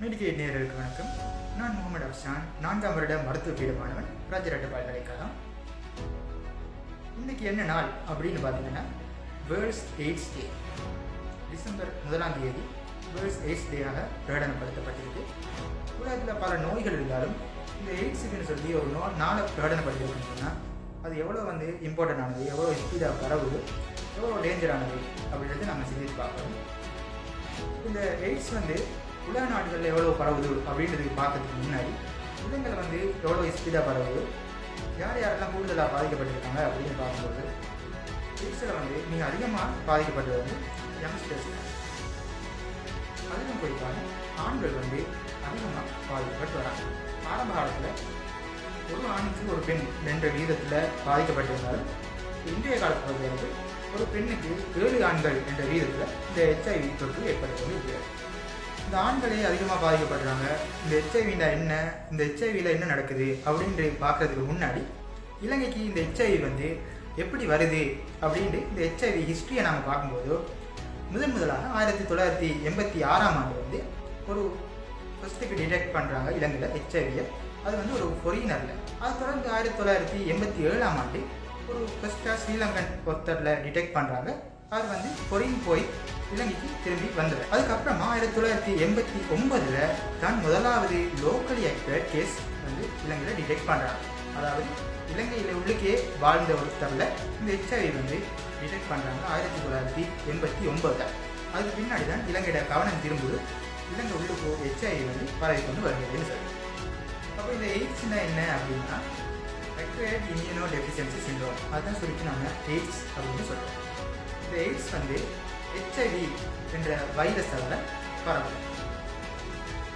Medicate நேயர்களுக்கு வணக்கம். நான் முகமது அப்சான் நான்காம் வருட மருத்துவ பீட மாணவன் ராஜரட்ட பல்கலைக்கழகம் இன்னைக்கு என்ன நாள் அப்படின்னு பார்த்தீங்கன்னா வேர்ல்ட்ஸ் எய்ட்ஸ் டே டிசம்பர் முதலாம் தேதி வேர்ல்ட்ஸ் எய்ட்ஸ் டேயாக பிரகடனப்படுத்தப்பட்டிருக்கு. உலகத்தில் பல நோய்கள் இருந்தாலும் இந்த எய்ட்ஸுக்குன்னு சொல்லி ஒரு நோ நாளை பிரகடனப்படுத்திருக்குன்னு சொன்னால் அது எவ்வளோ வந்து இம்பார்ட்டன்ட் ஆனது எவ்வளோ ஸ்பீடாக பரவுது எவ்வளோ டேஞ்சரானது அப்படின்றத நம்ம சிந்தித்து பார்க்கணும். இந்த எய்ட்ஸ் வந்து உலக நாடுகளில் எவ்வளோ பரவுது அப்படின்றதுக்கு பார்க்கறதுக்கு முன்னாடி இளைஞர்கள் வந்து எவ்வளோ ஸ்பீடாக பரவுது யார் யாரெல்லாம் கூடுதலாக பாதிக்கப்பட்டிருக்காங்க அப்படின்னு பார்க்கும்போது எய்ட்ஸில் வந்து மிக அதிகமாக பாதிக்கப்பட்டது வந்து யங்ஸ்டர்ஸ் அதிகம் குறிப்பாக ஆண்கள் வந்து அதிகமாக பாதிக்கப்பட்டு வராங்க. ஆரம்ப காலத்தில் ஒரு ஆணுக்கு ஒரு பெண் என்ற வீதத்தில் பாதிக்கப்பட்டிருந்தாலும் இன்றைய காலத்தில் வந்து ஒரு பெண்ணுக்கு ஏழு ஆண்கள் என்ற வீதத்தில் இந்த ஹெச்ஐவி தொற்று ஏற்படுவது இருக்கிறது இந்த ஆண்களே அதிகமாக பாதிக்கப்படுறாங்க. இந்த ஹெச்ஐவியில் என்ன? இந்த ஹெச்ஐவியில் என்ன நடக்குது? அப்படின்ட்டு பார்க்கறதுக்கு முன்னாடி இலங்கைக்கு இந்த ஹெச்ஐவி வந்து எப்படி வருது? அப்படின்ட்டு இந்த ஹெச்ஐவி ஹிஸ்ட்ரியை நாம் பார்க்கும்போது முதன் முதலாக ஆயிரத்தி தொள்ளாயிரத்தி எண்பத்தி ஆறாம் ஆண்டு வந்து ஒரு ஃபஸ்ட்டுக்கு டிடெக்ட் பண்ணுறாங்க இலங்கையில் ஹெச்ஐவியை அது வந்து ஒரு ஃபொரினரில் அது தொடர்ந்து ஆயிரத்தி தொள்ளாயிரத்தி எண்பத்தி ஏழாம் ஆண்டு ஒரு ஃபஸ்ட்டாக ஸ்ரீலங்கன் ஒருத்தரில் டிடெக்ட் பண்ணுறாங்க அவர் வந்து ஃபொரின் போய் இலங்கைக்கு திரும்பி வந்தவர். அதுக்கப்புறமா ஆயிரத்தி தொள்ளாயிரத்தி எண்பத்தி ஒன்பதுல தான் முதலாவது லோக்கலி ஆக்டர் கேஸ் வந்து இலங்கையில் டிடெக்ட் பண்ணுறாங்க அதாவது இலங்கையில் உள்ளுக்கே வாழ்ந்த ஒருத்தரில் இந்த ஹெச்ஐவி வந்து டிடெக்ட் பண்ணுறாங்க ஆயிரத்தி தொள்ளாயிரத்தி எண்பத்தி ஒன்பதில். அதுக்கு பின்னாடி தான் இலங்கையோட கவனம் திரும்புது. இலங்கை உள்ளுக்கு ஹெச்ஐவி வந்து பரவி கொண்டு வருகிறதுன்னு சொல்லி அப்போ இந்த எய்ட்ஸ்னா என்ன அப்படின்னா அக்வயர்ட் இம்யூனோ டெஃபிஷியன்சி சிண்ட்ரோம் அதுதான் சொல்லிட்டு நம்ம எய்ட்ஸ் அப்படின்னு சொல்கிறோம் இந்த எய்ட்ஸ் வந்து ஹெச்ஐவி என்ற வைரஸால் பரவும்.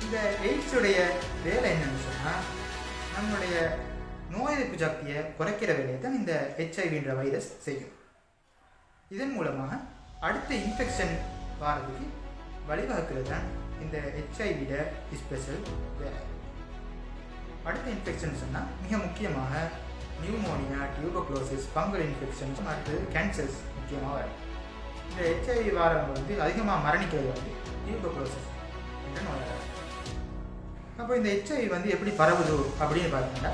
இந்த எய்ட்ஸுடைய வேலை என்னன்னு சொன்னால் நம்முடைய நோய் எதிர்ப்பு சக்தியை குறைக்கிற வேலையை தான் இந்த ஹெச்ஐவின்ற வைரஸ் செய்யும். இதன் மூலமாக அடுத்த இன்ஃபெக்ஷன் வாரதுக்கு வழிவகுக்கிறது தான் இந்த ஹெச்ஐவிட ஸ்பெஷல் வேலை. அடுத்த இன்ஃபெக்ஷன் சொன்னால் மிக முக்கியமாக நியூமோனியா டியூபோக்ளோசிஸ் பங்கல் இன்ஃபெக்ஷன்ஸ் அடுத்தது கேன்சர்ஸ் முக்கியமாக வரும். இந்த ஹெச்ஐவி வாரம் வந்து அதிகமாக மரணிக்கிறது வந்து டியூபோக்ளோசிஸ் என்ற நோயாளர் அப்போ இந்த ஹெச்ஐவி வந்து எப்படி பரவுது அப்படின்னு பார்த்தீங்கன்னா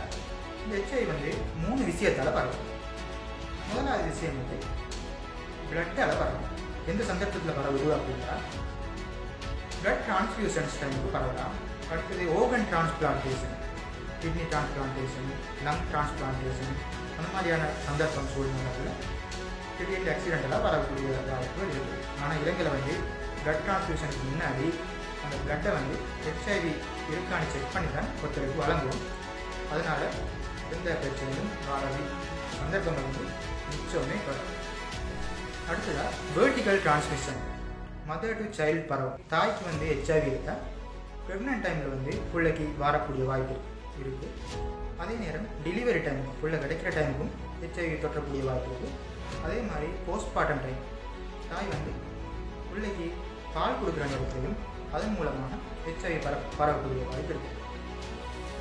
இந்த ஹெச்ஐவி வந்து மூணு விஷயத்தால் பரவுது. முதலாவது விஷயம் வந்து பிளட்டால் பரவும் எந்த சந்தர்ப்பத்தில் பரவுது அப்படின்னா பிளட் டிரான்ஸ்ஃபியூஷன்ஸ் டைமுக்கு பரவலாம். அடுத்தது organ transplantation kidney transplantation lung transplantation அந்த மாதிரியான சந்தர்ப்பம் சூழ்நிலைகளில் கிரிக்கெட் ஆக்சிடெண்ட்டெல்லாம் வரக்கூடிய வாய்ப்புகள் இருக்குது ஆனால் இலங்கையில் வந்து பிளட் டிரான்ஸ்ஃபியூஷனுக்கு முன்னாடி அந்த பிளட்டை வந்து ஹெச்ஐவி இருக்கான்னு செக் பண்ணி தான் ஒருத்தருக்கு வழங்குவோம் அதனால் எந்த பிரச்சனையும் வராது. சந்தர்ப்பம் வந்து மிச்சமே வரும். அடுத்ததாக vertical transmission mother to child பரவும் தாய்க்கு வந்து ஹெச்ஐவி இருந்தால் ப்ரெக்னென்ட் டைமில் வந்து பிள்ளைக்கு வரக்கூடிய வாய்ப்பு இருக்குது அதே நேரம் டெலிவரி டைமுக்கும் பிள்ளை கிடைக்கிற டைமுக்கும் ஹெச்ஐவி தொற்றக்கூடிய வாய்ப்பு இருக்குது அதே மாதிரி போஸ்ட்மார்ட்டம் டைம் தாய் வந்து பிள்ளைக்கு பால் கொடுக்குற நேரத்திலையும் அதன் மூலமாக ஹெச்ஐவி பர பரவக்கூடிய வாய்ப்பு இருக்குது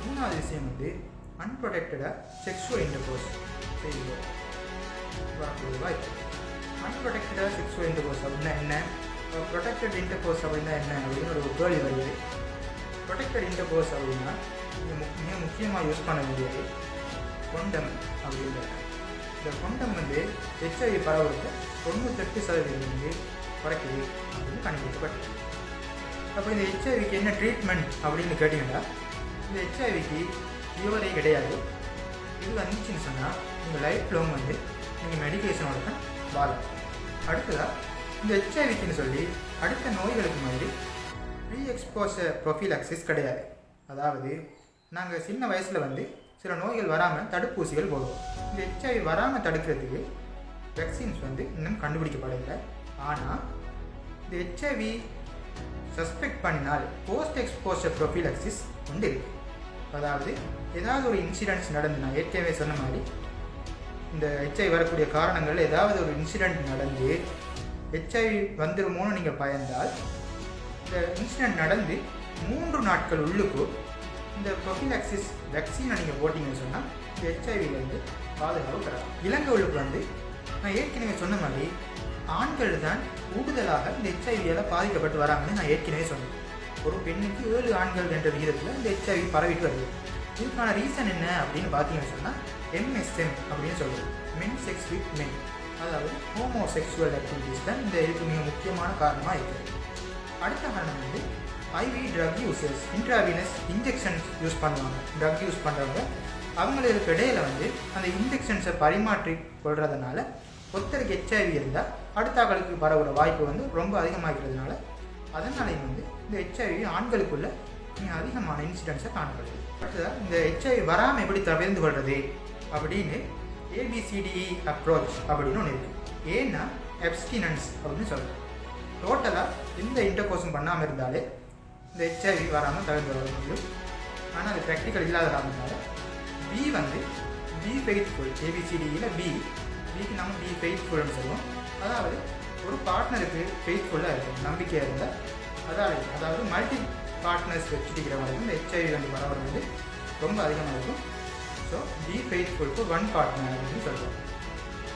மூணாவது விஷயம் வந்து அன்ப்ரொடெக்டடாக செக்ஷுவல் இன்டர்கோர்ஸ் செய்து வரக்கூடிய வாய்ப்பு. அன்ப்ரொடெக்டடாக செக்ஷுவல் இன்டர்கோர்ஸ் அப்படின்னா என்ன? ப்ரொடெக்டட் இன்டர்கோர்ஸ் அப்படின்னா என்ன அப்படின்னு ஒரு கேள்வி வருது. ப்ரொடெக்டட் இன்டர்கோர்ஸ் அப்படின்னா மிக மிக முக்கியமாக யூஸ் பண்ண வேண்டியது கொண்டம் அப்படின்றது. இந்த கொண்டம் வந்து ஹெச்ஐவி பரவலுக்கு தொண்ணூத்தெட்டு சதவீதம் வந்து குறைக்குது அப்படின்னு கண்டுபிடிக்கப்பட்டது. அப்போ இந்த ஹெச்ஐவிக்கு என்ன ட்ரீட்மெண்ட் அப்படின்னு கேட்டிங்கன்னா இந்த ஹெச்ஐவிக்கு க்யூரே கிடையாது. இது வந்துச்சுன்னு சொன்னால் உங்கள் லைஃப் லாங் வந்து நீங்கள் மெடிக்கேஷனோட தான் வாழும். அடுத்ததாக இந்த ஹெச்ஐவிக்குன்னு சொல்லி அடுத்த நோய்களுக்கு மாதிரி ப்ரீ எக்ஸ்போசர் ப்ரொஃபிலாக்சிஸ் கிடையாது. அதாவது நாங்கள் சின்ன வயசில் வந்து சில நோய்கள் வராமல் தடுப்பூசிகள் போடுவோம். இந்த ஹெச்ஐவி வராமல் தடுக்கிறதுக்கு வேக்சின்ஸ் வந்து இன்னும் கண்டுபிடிக்கப்படவில்லை. ஆனால் இந்த ஹெச்ஐவி சஸ்பெக்ட் பண்ணினால் போஸ்ட் எக்ஸ்போசர் ப்ரொஃபிலக்சிஸ் உண்டு இருக்கு. அதாவது ஏதாவது ஒரு இன்சிடென்ட்ஸ் நடந்து நான் ஏற்கனவே சொன்ன மாதிரி இந்த ஹெச்ஐவி வரக்கூடிய காரணங்கள் ஏதாவது ஒரு இன்சிடெண்ட் நடந்து ஹெச்ஐவி வந்துருமோன்னு நீங்கள் பயந்தால் இந்த இன்சிடெண்ட் நடந்து மூன்று நாட்கள் உள்ளுக்கு இந்த ப்ரொஃபிலாக்சிஸ் வேக்சினை நீங்கள் போட்டிங்கன்னு சொன்னால் இந்த ஹெச்ஐவிலேருந்து பாதுகாப்பு பெறலாம். இலங்கை உள்ளுக்கு வந்து நான் ஏற்கனவே சொன்ன மாதிரி ஆண்கள் தான் கூடுதலாக இந்த ஹெச்ஐவியால் பாதிக்கப்பட்டு வராங்கன்னு நான் ஏற்கனவே சொன்னேன். ஒரு பெண்ணுக்கு ஏழு ஆண்கள் என்ற விகிதத்தில் இந்த ஹெச்ஐவி பரவிட்டு வருது. இதுக்கான ரீசன் என்ன அப்படின்னு பார்த்தீங்கன்னு சொன்னால் எம்எஸ்எம் அப்படின்னு சொல்லுவோம் மென் செக்ஸ் வித் மென் அதாவது ஹோமோசெக்சுவல் ஆக்டிவிட்டீஸ் தான் இந்த இதுக்கு மிக முக்கியமான காரணமாக இருக்குது அடுத்த காரணம் வந்து IV drug users intravenous injections use பண்ணுவாங்க. ட்ரக் யூஸ் பண்ணுறவங்க அவங்களுக்கு இடையில வந்து அந்த இன்ஜெக்ஷன்ஸை பரிமாற்றி கொள்றதுனால ஒருத்தருக்கு ஹெச்ஐவி இருந்தால் அடுத்த ஆக்களுக்கு பரவுற வாய்ப்பு வந்து ரொம்ப அதிகமாகிறதுனால அதனாலேயும் வந்து இந்த ஹெச்ஐவி ஆண்களுக்குள்ள மிக அதிகமான இன்சிடென்ட்ஸை காணப்படுது. அடுத்ததாக இந்த ஹெச்ஐவி வராமல் எப்படி தவிர்த்து கொள்வது அப்படின்னு ஏபிசிடிஇ அப்ரோச் e அப்படின்னு ஒன்று இருக்குது ஏன்னா எப்ஸ்டினன்ஸ் அப்படின்னு சொல்கிறோம் டோட்டலாக எந்த இன்டர்கோர்ஸும் பண்ணாமல் இருந்தாலே இந்த ஹெச்ஐவி வராமல் தவிர்த்து வர முடியும். ஆனால் அது ப்ராக்டிக்கல் இல்லாத காரணத்தினால பி வந்து பி ஃபெய்த்ஃபுல் ஏபிசிடியில் பி பிக்கு நம்ம பி ஃபெய்த்ஃபுல்னு சொல்லுவோம். அதாவது ஒரு பார்ட்னருக்கு ஃபெய்த்ஃபுல்லாக இருக்கும் நம்பிக்கையாக இருந்தால் அதாவது அதாவது மல்டி பார்ட்னர்ஸ் வச்சுருக்கிற மாதிரி இந்த ஹெச்ஐவி வந்து பரவல் வந்து ரொம்ப அதிகமாக இருக்கும். So be faithful to one partner அப்படின்னு சொல்லுவோம்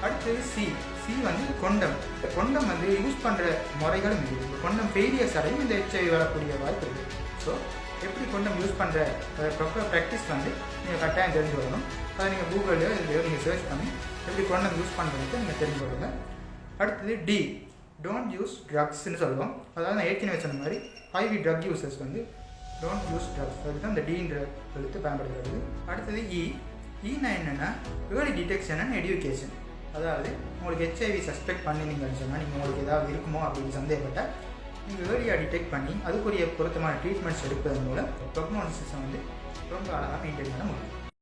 அடுத்தது சி சி வந்து கொண்டம் இந்த கொண்டம் வந்து யூஸ் பண்ணுற முறைகளும் இருக்குது கொண்டம் ஃபெயிலியர்ஸ் அடையும் இந்த ஹெச்ஐவி வரக்கூடிய வாய்ப்பு இருக்குது ஸோ எப்படி கொண்டம் யூஸ் பண்ணுற ப்ராப்பர் ப்ராக்டிஸ் வந்து நீங்கள் கட்டாயம் தெரிஞ்சு வரணும் அதை நீங்கள் கூகுளில் இதுலையோ நீங்கள் சர்ச் பண்ணி எப்படி கொண்டம் யூஸ் பண்ணுறதுக்கு நீங்கள் தெரிஞ்சு வருங்க அடுத்தது டி டோன்ட் யூஸ் ட்ரக்ஸ்னு சொல்லுவோம். அதாவது நான் ஏற்கனவே சொன்ன மாதிரி ஐவி ட்ரக் யூசர்ஸ் வந்து டோன்ட் யூஸ் ட்ரக்ஸ் அதுதான் இந்த டீன்ற எழுத்து பயன்படுத்துகிறது அடுத்தது இ ஈனா என்னென்னா ஏர்லி டிடெக்ஷன் அண்ட் எடியூகேஷன் அதாவது உங்களுக்கு ஹெச்ஐவி சஸ்பெக்ட் பண்ணினீங்கன்னு சொன்னால் நீங்கள் உங்களுக்கு ஏதாவது இருக்குமோ அப்படின்னு சந்தேகப்பட்டால் நீங்கள் ஏர்லியாக டிடெக்ட் பண்ணி அதுக்குரிய பொருத்தமான ட்ரீட்மெண்ட்ஸ் எடுப்பதன் மூலம் ப்ரொக்னோசிஸை வந்து ரொம்ப அழகாக மெயின்டைன் பண்ண முடியும்.